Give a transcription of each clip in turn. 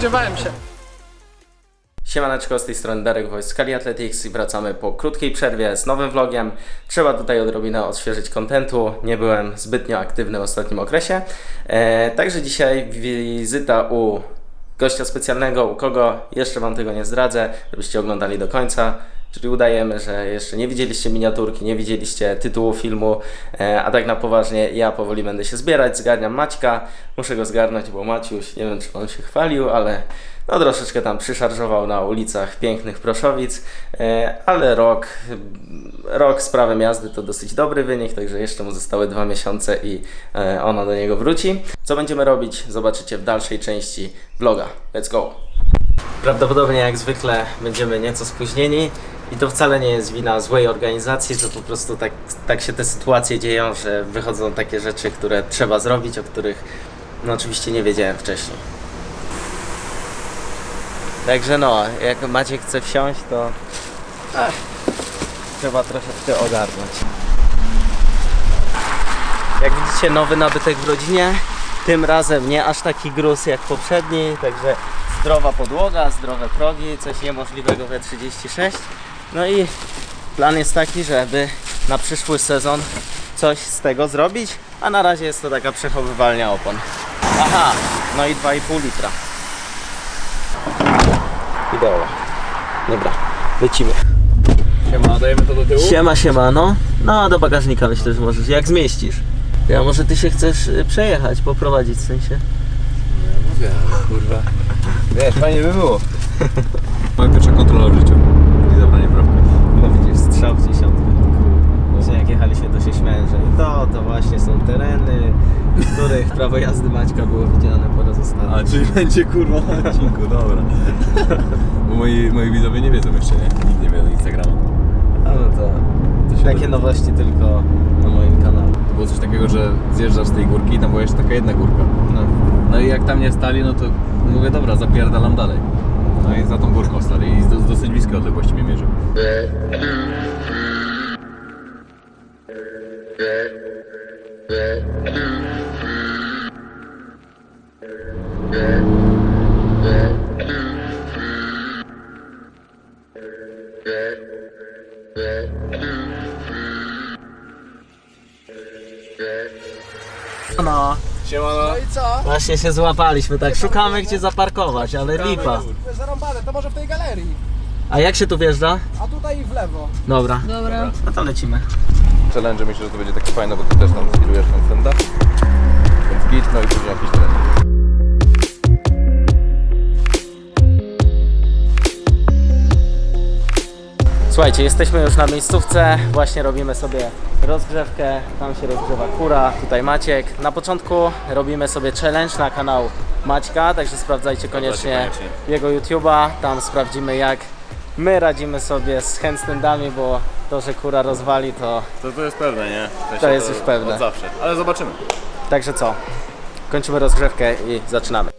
spodziewałem się. Siemaneczko, z tej strony Darek Kali Athletics i wracamy po krótkiej przerwie z nowym vlogiem. Trzeba tutaj odrobinę odświeżyć kontentu, nie byłem zbytnio aktywny w ostatnim okresie. E, także dzisiaj wizyta u gościa specjalnego, u kogo jeszcze Wam tego nie zdradzę, żebyście oglądali do końca. Czyli udajemy, że jeszcze nie widzieliście miniaturki, nie widzieliście tytułu filmu, e, a tak na poważnie ja powoli będę się zbierać, zgarniam Maćka, muszę go zgarnąć, bo Maciuś, nie wiem czy on się chwalił, ale no troszeczkę tam przyszarżował na ulicach pięknych Proszowic, e, ale rok, rok z prawem jazdy to dosyć dobry wynik, także jeszcze mu zostały dwa miesiące i e, ona do niego wróci. Co będziemy robić, zobaczycie w dalszej części vloga. Let's go! Prawdopodobnie jak zwykle będziemy nieco spóźnieni i to wcale nie jest wina złej organizacji, to po prostu tak, tak się te sytuacje dzieją, że wychodzą takie rzeczy, które trzeba zrobić, o których no oczywiście nie wiedziałem wcześniej. Także no, jak Maciek chce wsiąść, to ach, trzeba troszeczkę ogarnąć. Jak widzicie, nowy nabytek w rodzinie. Tym razem nie aż taki gruz jak poprzedni, także zdrowa podłoga, zdrowe progi, coś niemożliwego we 36. No i plan jest taki, żeby na przyszły sezon coś z tego zrobić, a na razie jest to taka przechowywalnia opon. Aha, no i 2,5 litra. Ideowo. Dobra, lecimy. Siema, dajemy to do tyłu? Siema, siema, no. No, do bagażnika myślę, że możesz, jak zmieścisz. Ja może ty się chcesz y, przejechać, poprowadzić w sensie. Mówię, ale kurwa. Wiesz, fajnie by było. Moja pierwsza kontrola w życiu. I zabranie to, to właśnie są tereny, w których prawo jazdy Maćka było widziane po raz ostatni. A, czyli będzie kurwa na odcinku, dobra. Bo moi, moi widzowie nie wiedzą jeszcze, nie? Nikt nie wie na Instagrama. A no to, To się takie dowie. nowości tylko na moim kanale. To było coś takiego, że zjeżdżasz z tej górki i tam była jeszcze taka jedna górka. No. No i jak tam nie stali, no to mówię, dobra, zapierdalam dalej. No i za tą górką stali i z, z dosyć bliskiej odległości mnie mierzył. No, Siemano. No i co? właśnie się złapaliśmy, tak szukamy gdzie zaparkować, ale lipa. Zarąbane, to może w tej galerii. A jak się tu wjeżdża? A tutaj w lewo. Dobra. Dobra. No to lecimy. Challenge myślę, że to będzie takie fajne, bo ty też tam skillujesz ten senda. Więc git, no i później jakiś trening. Słuchajcie, jesteśmy już na miejscówce, właśnie robimy sobie rozgrzewkę, tam się rozgrzewa kura, tutaj Maciek. Na początku robimy sobie challenge na kanał Maćka, także sprawdzajcie koniecznie koniecznie. jego YouTube'a, tam sprawdzimy jak my radzimy sobie z handstandami, bo to, że kura rozwali to... To, to jest pewne, nie? W sensie To jest już pewne. Od zawsze, ale zobaczymy. Także co, kończymy rozgrzewkę i zaczynamy.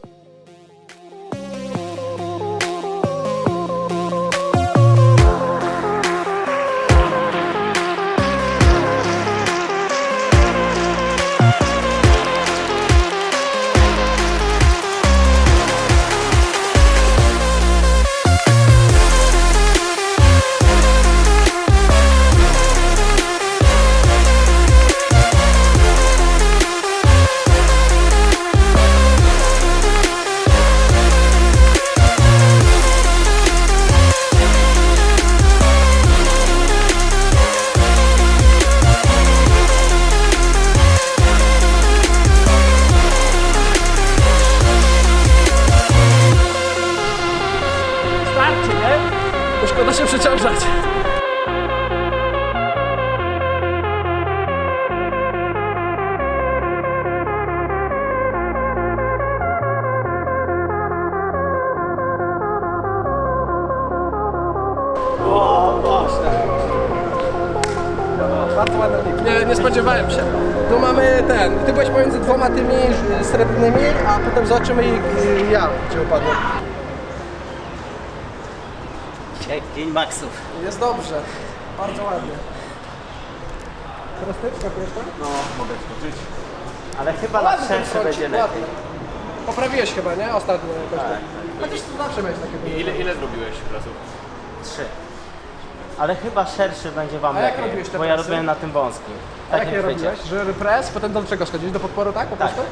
Bo szkoda się przeciążać. Bardzo ładny lik. Nie, nie spodziewałem się. Tu mamy ten. Ty byłeś pomiędzy dwoma tymi srebrnymi, a potem zobaczymy i, i ja, gdzie upadłem. Dzień maksów. Jest dobrze. Bardzo ładnie. Teraz ty tam? No, mogę skoczyć. Ale chyba na kącik, będzie lepiej. Poprawiłeś chyba, nie? Ostatnio jakoś tak. Chociaż to zawsze miałeś takie Ile, ile zrobiłeś presów? Trzy. Ale chyba szerszy będzie wam A jak lepiej, robiłeś te bo ja presy? robiłem na tym wąskim. A Takim jakie chwycie. robiłeś? Że press, potem do czego schodzić? Do podporu, tak? Po Tak. prostu?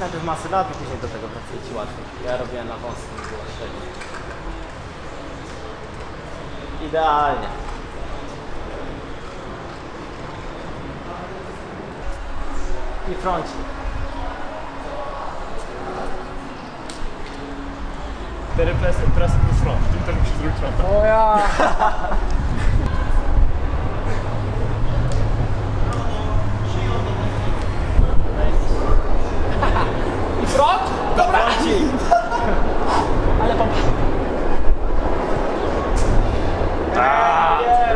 Najpierw masy lat i później do tego pracuje ci łatwiej. Ja robiłem na wąskim, było średnio. Idealnie. I froncik. Cztery presy, presy plus front. Tym też musisz zrobić fronta. O ja! I front? Dobra! Ale pompa.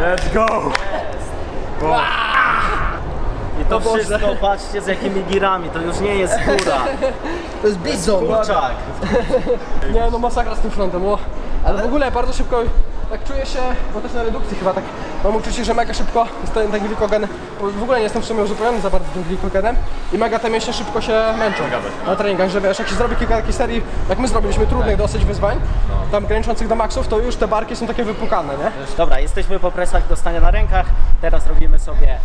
Let's go! I to wszystko, patrzcie z jakimi girami, to już nie jest góra. To jest bizon. Kurczak. Nie no masakra z tym frontem, o. Ale w ogóle bardzo szybko, tak czuję się, bo też na redukcji chyba tak mam uczucie, że mega szybko ten, ten glikogen, w ogóle nie jestem w sumie uzupełniony za bardzo tym glikogenem i mega te mięśnie szybko się męczą na treningach, że wiesz, jak się zrobi kilka takich serii, jak my zrobiliśmy trudnych dosyć wyzwań, tam graniczących do maksów, to już te barki są takie wypukane, nie? Dobra, jesteśmy po presach do stania na rękach. Teraz robimy sobie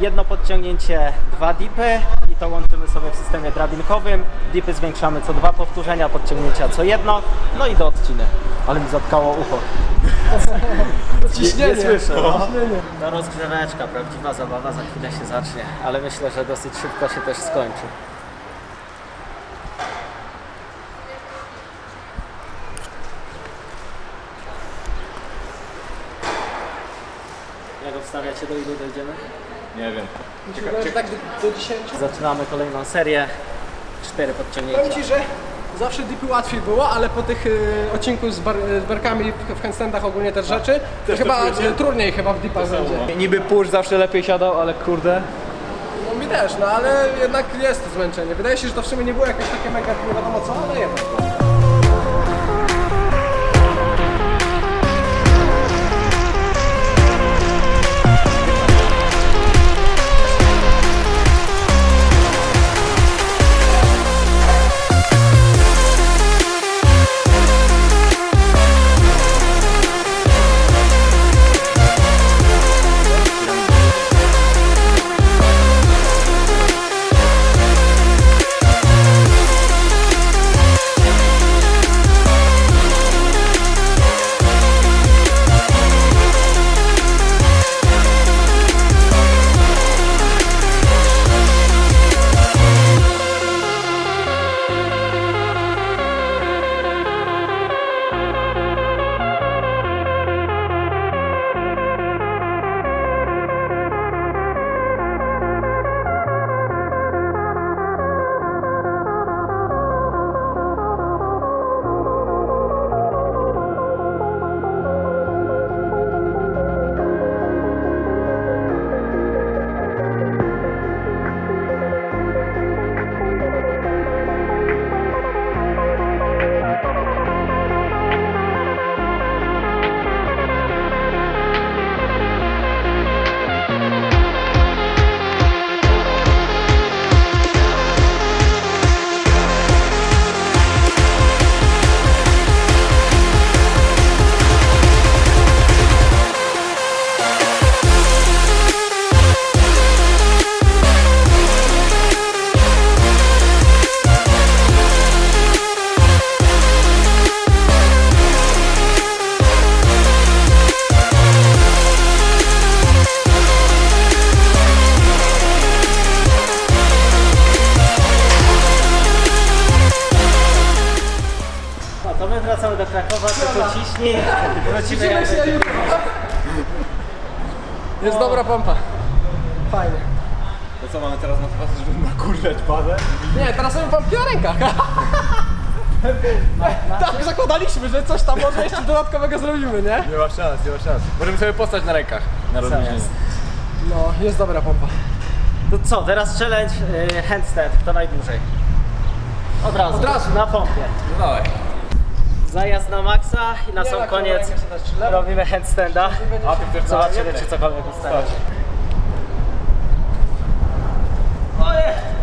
jedno podciągnięcie, dwa dipy i to łączymy sobie w systemie drabinkowym. Dipy zwiększamy co dwa powtórzenia, podciągnięcia co jedno, no i do odciny. Ale mi zatkało ucho. Ciśnienie. Nie słyszę. No. Ciśnienie. To rozgrzeweczka, prawdziwa zabawa za chwilę się zacznie, ale myślę, że dosyć szybko się też skończy. Jak obstawiacie, do ilu dojdziemy? Nie wiem. Ciekawe, że tak do, do 10. Zaczynamy kolejną serię. Cztery Powiem podciągnięcia. Ci, że zawsze dipy łatwiej było, ale po tych y, odcinku z, bar, z barkami w, w handstandach ogólnie też rzeczy, to chyba y, trudniej chyba w dipach będzie. Niby push zawsze lepiej siadał, ale kurde. No mi też, no ale jednak jest to zmęczenie. Wydaje się, że to w sumie nie było jakieś takie mega nie wiadomo co, ale jednak. Wrócimy Widzimy się jutro. Jest dobra pompa. Fajnie. To co mamy teraz na to, żeby nakurwiać bazę? Nie, teraz sobie pompki na rękach. tak, zakładaliśmy, że coś tam może jeszcze dodatkowego zrobimy, nie? Nie ma szans, nie ma szans. Możemy sobie postać na rękach. Na rozluźnienie. No, jest dobra pompa. To co, teraz challenge y, handstand, kto najdłużej. Od razu, Od razu. na pompie. No dawaj. Zajazd na maksa i na sam koniec robimy handstanda. Zobaczymy, czy cokolwiek ustawi.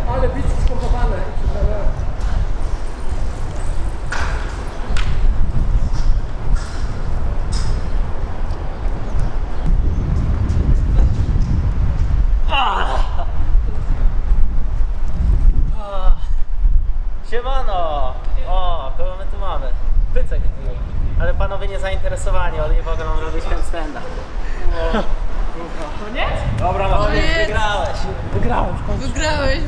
Ale bicy skompowane. Siemano! O, kogo my tu mamy? Pycek był. Ale panowie nie zainteresowani, oni w ogóle mam robić handstanda. Dobra, no wygrałeś. Wygrałem w końcu. Wygrałeś.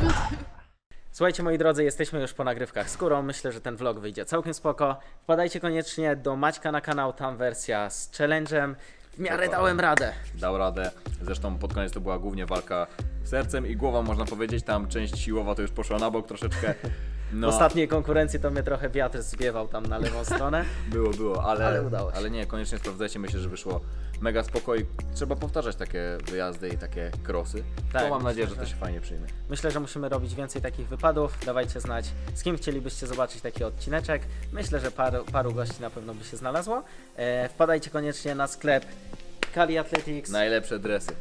Słuchajcie moi drodzy, jesteśmy już po nagrywkach z Kurą. Myślę, że ten vlog wyjdzie całkiem spoko. Wpadajcie koniecznie do Maćka na kanał, tam wersja z challenge'em. W miarę dałem radę. Dał radę. Zresztą pod koniec to była głównie walka sercem i głową, można powiedzieć. Tam część siłowa to już poszła na bok troszeczkę. W No, ostatniej konkurencji to mnie trochę wiatr zwiewał tam na lewą stronę. było, było, ale, Ale udało się. ale nie, koniecznie sprawdzajcie. Myślę, że wyszło mega spokoj. Trzeba powtarzać takie wyjazdy i takie krosy. Tak, to mam nadzieję, że że- to się fajnie przyjmie. Myślę, że musimy robić więcej takich wypadów. Dawajcie znać, z kim chcielibyście zobaczyć taki odcineczek. Myślę, że paru, paru gości na pewno by się znalazło. E, wpadajcie koniecznie na sklep Kali Athletics. Najlepsze dresy.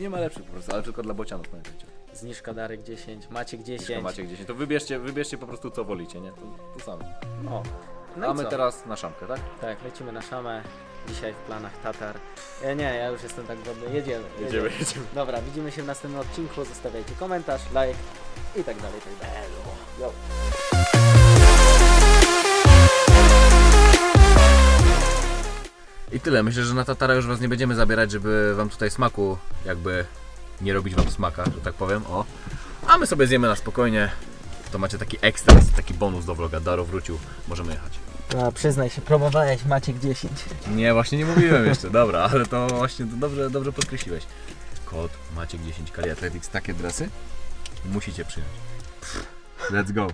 Nie ma lepszych po prostu, ale tylko dla bocianów pamiętajcie. Zniżka Darek 10, Maciek 10. Jeśli macie gdzieś, to wybierzcie, wybierzcie po prostu co wolicie, nie? To, to samo. O. No A my co? teraz na szamkę, tak? Tak, lecimy na szamę. Dzisiaj w planach Tatar. E, nie, ja już jestem tak głodny. Jedziemy. Jedziemy, jedziemy. Dobra, widzimy się w następnym odcinku. Zostawiajcie komentarz, like i tak dalej, i tak dalej. Yo. I tyle. Myślę, że na Tatara już was nie będziemy zabierać, żeby wam tutaj smaku jakby nie robić wam smaka, że tak powiem. O. A my sobie zjemy na spokojnie. To macie taki ekstras, taki bonus do vloga. Daro wrócił, możemy jechać. A, przyznaj się, promowałeś Maciek 10. Nie, właśnie nie mówiłem jeszcze, dobra, ale to właśnie to dobrze, dobrze podkreśliłeś. Kod Maciek 10 Kali Athletics, takie dresy musicie przyjąć. Let's go.